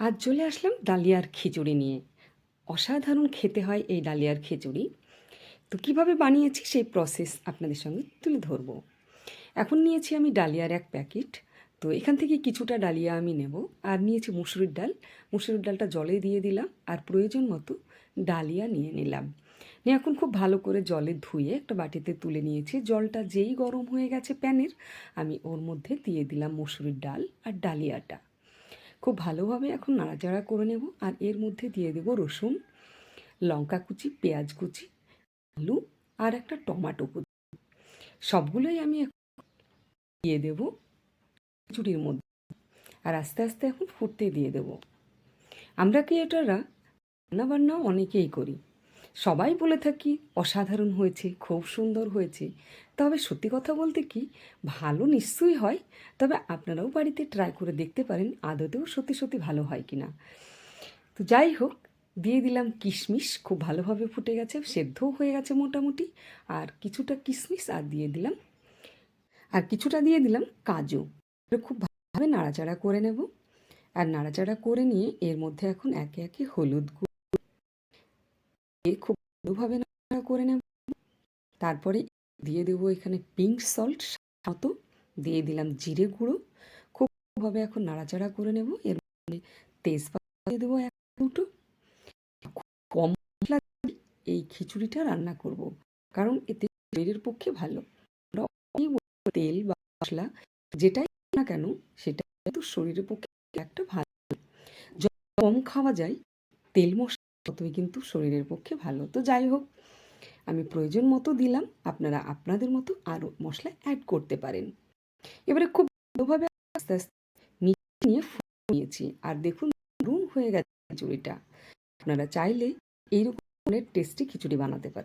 আজ চলে আসলাম ডালিয়ার খিচুড়ি নিয়ে। অসাধারণ খেতে হয় এই ডালিয়ার খিচুড়ি। তো কীভাবে বানিয়েছি সেই প্রসেস আপনাদের সঙ্গে তুলে ধরবো। এখন নিয়েছি আমি ডালিয়ার এক প্যাকেট। তো এখান থেকে কিছুটা ডালিয়া আমি নেব। আর নিয়েছি মুসুরির ডাল। মুসুরির ডালটা জলে দিয়ে দিলাম। আর প্রয়োজন মতো ডালিয়া নিয়ে নিলাম। নিয়ে এখন খুব ভালো করে জলে ধুয়ে একটা বাটিতে তুলে নিয়েছি। জলটা যেই গরম হয়ে গেছে প্যানের, আমি ওর মধ্যে দিয়ে দিলাম মুসুরির ডাল আর ডালিয়াটা। খুব ভালোভাবে এখন নাড়াচাড়া করে নেব আর এর মধ্যে দিয়ে দেব রসুন, লঙ্কা কুচি, পেঁয়াজ কুচি, আলু আর একটা টমাটো কুচি। সবগুলোই আমি দিয়ে দেব খিচুড়ির মধ্যে আর আস্তে আস্তে এখন ফুটতে দিয়ে দেব। আমরা কি এটারা রান্নাবান্না অনেকেই করি। সবাই বলে থাকি অসাধারণ হয়েছে, খুব সুন্দর হয়েছে। তবে সত্যি কথা বলতে কি, ভালো নিশ্চয়ই হয়, তবে আপনারাও বাড়িতে ট্রাই করে দেখতে পারেন আদতেও সত্যি সত্যি ভালো হয় কি না তো যাই হোক, দিয়ে দিলাম কিশমিশ, খুব ভালোভাবে ফুটে গেছে, সেদ্ধও হয়ে গেছে মোটামুটি, আর কিছুটা কিশমিশ আর দিয়ে দিলাম। আর কিছুটা দিয়ে দিলাম কাজু। খুব ভালোভাবে নাড়াচাড়া করে নেব। আর নাড়াচাড়া করে নিয়ে এর মধ্যে এখন একে একে হলুদ গুঁড়ো খুব ভালোভাবে নাড়া করে নেব। তারপরে দিয়ে দেবো এখানে পিঙ্ক সল্ট মতো। দিয়ে দিলাম জিরে গুঁড়ো। খুব ভাবে এখন নাড়াচাড়া করে নেব। এর মধ্যে তেজপাতা দিয়ে দেবো এক দুটো। কম মশলা এই খিচুড়িটা রান্না করব। কারণ এতে শরীরের পক্ষে ভালো। তেল বা মশলা যেটাই না কেন সেটা কিন্তু শরীরের পক্ষে একটা ভালো। যত কম খাওয়া যায়, তেল মশলা ততই কিন্তু শরীরের পক্ষে ভালো। তো যাই হোক, আমি প্রয়োজন মতো দিলাম, আপনারা আপনাদের মতো আরও মশলা অ্যাড করতে পারেন। এবারে খুব ভালোভাবে আস্তে আস্তে মিশিয়ে নিয়ে নিয়েছি। আর দেখুন রুম হয়ে গেছে খিচুড়িটা আপনারা চাইলে এইরকম টেস্টি খিচুড়ি বানাতে পারেন।